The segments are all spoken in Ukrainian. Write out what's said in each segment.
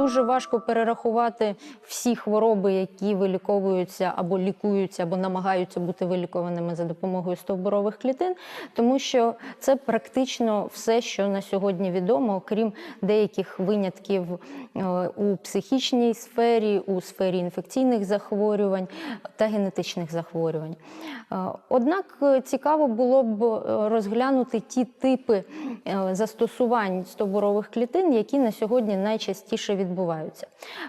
дуже важко перерахувати всі хвороби, які виліковуються або лікуються, або намагаються бути вилікованими за допомогою стовбурових клітин, тому що це практично все, що на сьогодні відомо, окрім деяких винятків е, у психічній сфері, у сфері інфекційних захворювань та генетичних захворювань. Е, Однак е, цікаво було б розглянути ті типи застосувань стовбурових клітин, які на сьогодні найчастіше відбуваються.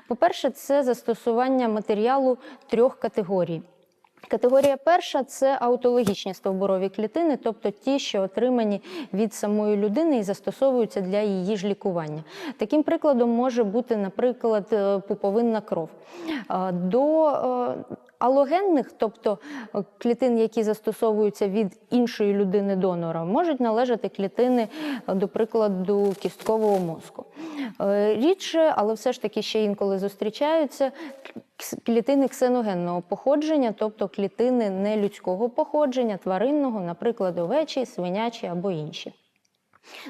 По-перше, це застосування матеріалу трьох категорій. Категорія перша це аутологічні стовбурові клітини, тобто ті, що отримані від самої людини і застосовуються для її ж лікування. Таким прикладом може бути, наприклад, е, пуповинна кров. Е, До е, алогенних, тобто е, клітин, які застосовуються від іншої людини-донора, можуть належати клітини, е, до прикладу, кісткового мозку. Е, Рідше, але все ж таки ще інколи зустрічаються клітини ксеногенного походження, тобто клітини нелюдського походження, тваринного, наприклад, овечі, свинячі або інші.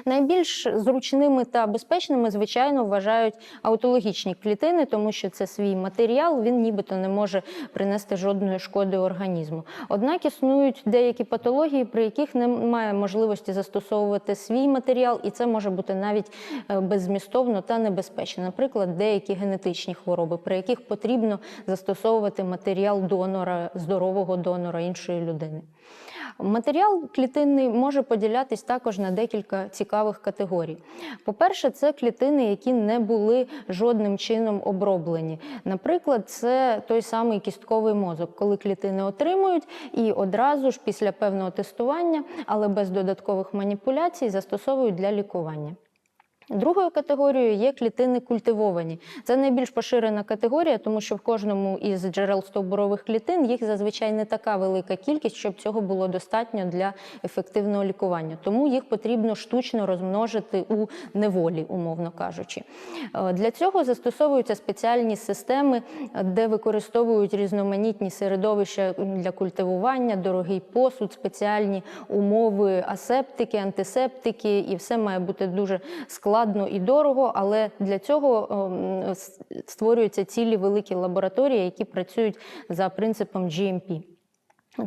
Найбільш зручними та безпечними, звичайно, вважають аутологічні клітини, тому що це свій матеріал, він нібито не може принести жодної шкоди організму. Однак існують деякі патології, при яких немає можливості застосовувати свій матеріал, і це може бути навіть е, беззмістовно та небезпечно. Наприклад, деякі генетичні хвороби, при яких потрібно застосовувати матеріал донора, здорового донора іншої людини. Матеріал клітинний може поділятись також на декілька цікавих категорій. По-перше, це клітини, які не були жодним чином оброблені. Наприклад, це той самий кістковий мозок, коли клітини отримують і одразу ж після певного тестування, але без додаткових маніпуляцій, застосовують для лікування. Другою категорією є клітини культивовані. Це найбільш поширена категорія, тому що в кожному із джерел стовбурових клітин їх зазвичай не така велика кількість, щоб цього було достатньо для ефективного лікування. Тому їх потрібно штучно розмножити у неволі, умовно кажучи. Е, Для цього застосовуються спеціальні системи, де використовують різноманітні середовища для культивування, дорогий посуд, спеціальні умови, асептики, антисептики, і все має бути дуже складно і дорого, але для цього створюються цілі великі лабораторії, які працюють за принципом GMP.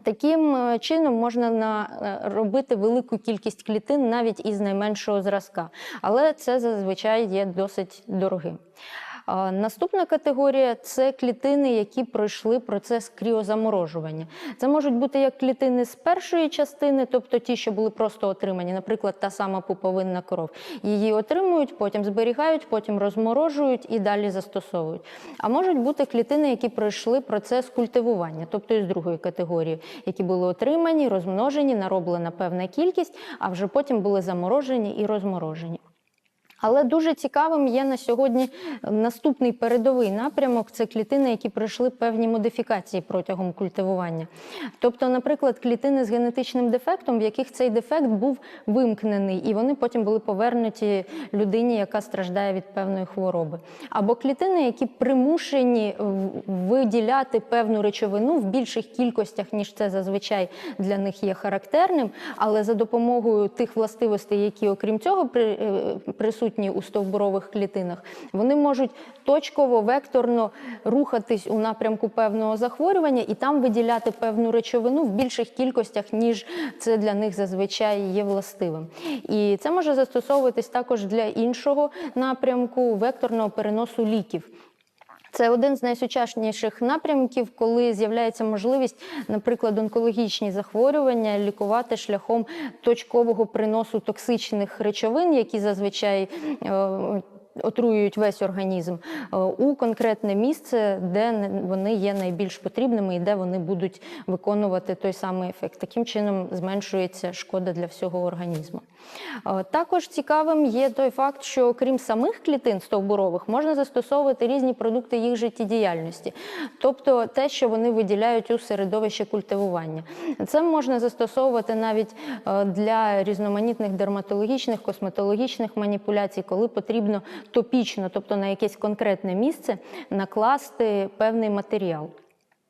Таким е, чином можна на, е, робити велику кількість клітин навіть із найменшого зразка, але це зазвичай є досить дорогим. Наступна категорія це клітини, які пройшли процес кріозаморожування. Це можуть бути як клітини з першої частини, тобто ті, що були просто отримані, наприклад, та сама пуповинна кров. Її отримують, потім зберігають, потім розморожують і далі застосовують. А можуть бути клітини, які пройшли процес культивування, тобто із другої категорії, які були отримані, розмножені, нароблена певна кількість, а вже потім були заморожені і розморожені. Але дуже цікавим є на сьогодні наступний передовий напрямок це клітини, які пройшли певні модифікації протягом культивування. Тобто, наприклад, клітини з генетичним дефектом, в яких цей дефект був вимкнений, і вони потім були повернуті людині, яка страждає від певної хвороби. Або клітини, які примушені виділяти певну речовину в більших кількостях, ніж це зазвичай для них є характерним, але за допомогою тих властивостей, які окрім цього е, присутні у стовбурових клітинах, вони можуть точково, векторно рухатись у напрямку певного захворювання і там виділяти певну речовину в більших кількостях, ніж це для них зазвичай є властивим. І це може застосовуватись також для іншого напрямку векторного переносу ліків. Це один з найсучасніших напрямків, коли з'являється можливість, наприклад, онкологічні захворювання лікувати шляхом точкового приносу токсичних речовин, які зазвичай е, отруюють весь організм е, у конкретне місце, де вони є найбільш потрібними і де вони будуть виконувати той самий ефект. Таким чином зменшується шкода для всього організму. Е, Також цікавим є той факт, що окрім самих клітин стовбурових можна застосовувати різні продукти їх життєдіяльності, тобто те, що вони виділяють у середовище культивування. Це можна застосовувати навіть е, для різноманітних дерматологічних, косметологічних маніпуляцій, коли потрібно топічно, тобто на якесь конкретне місце, накласти певний матеріал.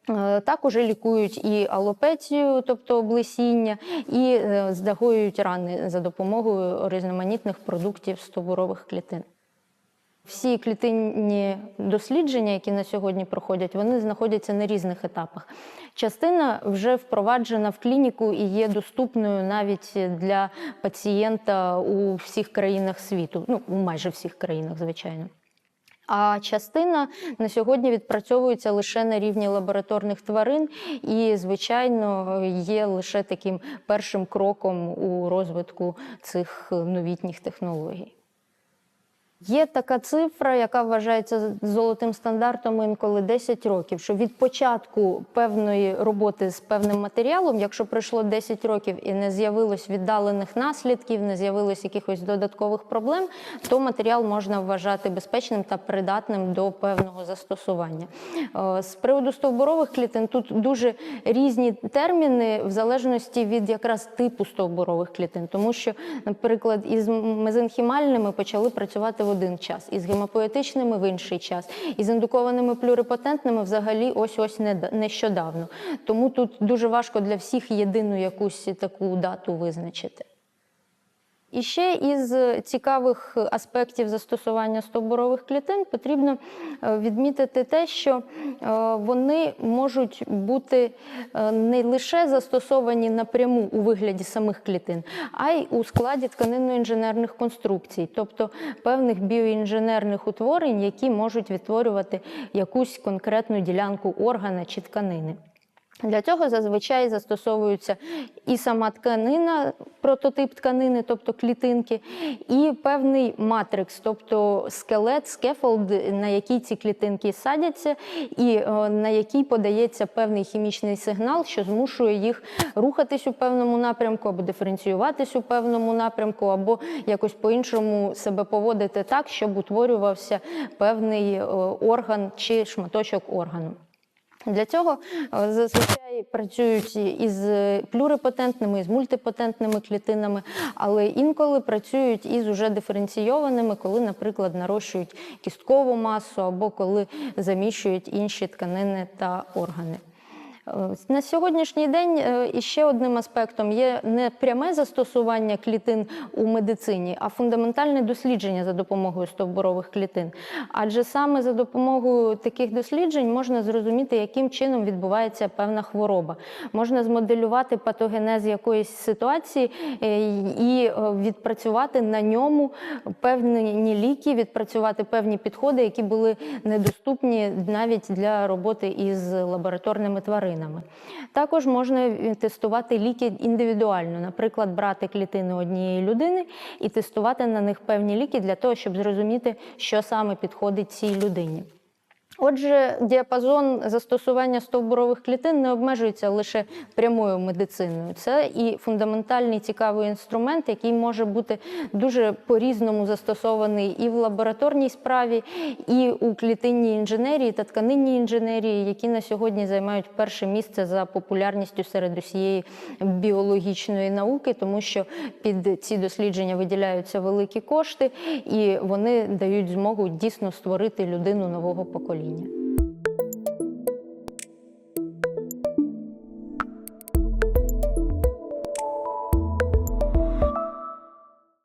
Е, Також лікують і алопецію, тобто облесіння, і е, здагоюють рани за допомогою різноманітних продуктів стовбурових клітин. Всі клітинні дослідження, які на сьогодні проходять, вони знаходяться на різних етапах. Частина вже впроваджена в клініку і є доступною навіть для пацієнта у всіх країнах світу, ну у майже всіх країнах, звичайно. А частина на сьогодні відпрацьовується лише на рівні лабораторних тварин, і, звичайно, є лише таким першим кроком у розвитку цих новітніх технологій. Є така цифра, яка вважається золотим стандартом інколи 10 років. Що від початку певної роботи з певним матеріалом, якщо пройшло 10 років і не з'явилось віддалених наслідків, не з'явилось якихось додаткових проблем, то матеріал можна вважати безпечним та придатним до певного застосування. Е, З приводу стовбурових клітин тут дуже різні терміни в залежності від якраз типу стовбурових клітин, тому що, наприклад, із мезенхімальними почали працювати в один час, із гемопоетичними в інший час, із індукованими плюрипотентними взагалі ось ось нещодавно. Тому тут дуже важко для всіх єдину якусь таку дату визначити. І ще із цікавих аспектів застосування стовбурових клітин потрібно е, відмітити те, що е, вони можуть бути е, не лише застосовані напряму у вигляді самих клітин, а й у складі тканинно-інженерних конструкцій, тобто певних біоінженерних утворень, які можуть відтворювати якусь конкретну ділянку органа чи тканини. Для цього зазвичай застосовується і сама тканина, прототип тканини, тобто клітинки, і певний матрикс, тобто скелет, скефолд, на який ці клітинки садяться, і е, на який подається певний хімічний сигнал, що змушує їх рухатись у певному напрямку, або диференціюватись у певному напрямку, або якось по-іншому себе поводити так, щоб утворювався певний е, орган чи шматочок органу. Для цього е, зазвичай працюють із плюрипотентними, із мультипотентними клітинами, але інколи працюють із уже диференційованими, коли, наприклад, нарощують кісткову масу або коли заміщують інші тканини та органи. Е, На сьогоднішній день е, іще одним аспектом є не пряме застосування клітин у медицині, а фундаментальне дослідження за допомогою стовбурових клітин. Адже саме за допомогою таких досліджень можна зрозуміти, яким чином відбувається певна хвороба. Можна змоделювати патогенез якоїсь ситуації е, і відпрацювати на ньому певні ліки, відпрацювати певні підходи, які були недоступні навіть для роботи із лабораторними тваринами. Також можна тестувати ліки індивідуально, наприклад, брати клітини однієї людини і тестувати на них певні ліки для того, щоб зрозуміти, що саме підходить цій людині. Отже, діапазон застосування стовбурових клітин не обмежується лише прямою медициною. Це і фундаментальний цікавий інструмент, який може бути дуже по-різному застосований і в лабораторній справі, і у клітинній інженерії та тканинній інженерії, які на сьогодні займають перше місце за популярністю серед усієї біологічної науки, тому що під ці дослідження виділяються великі кошти, і вони дають змогу дійсно створити людину нового покоління творіння.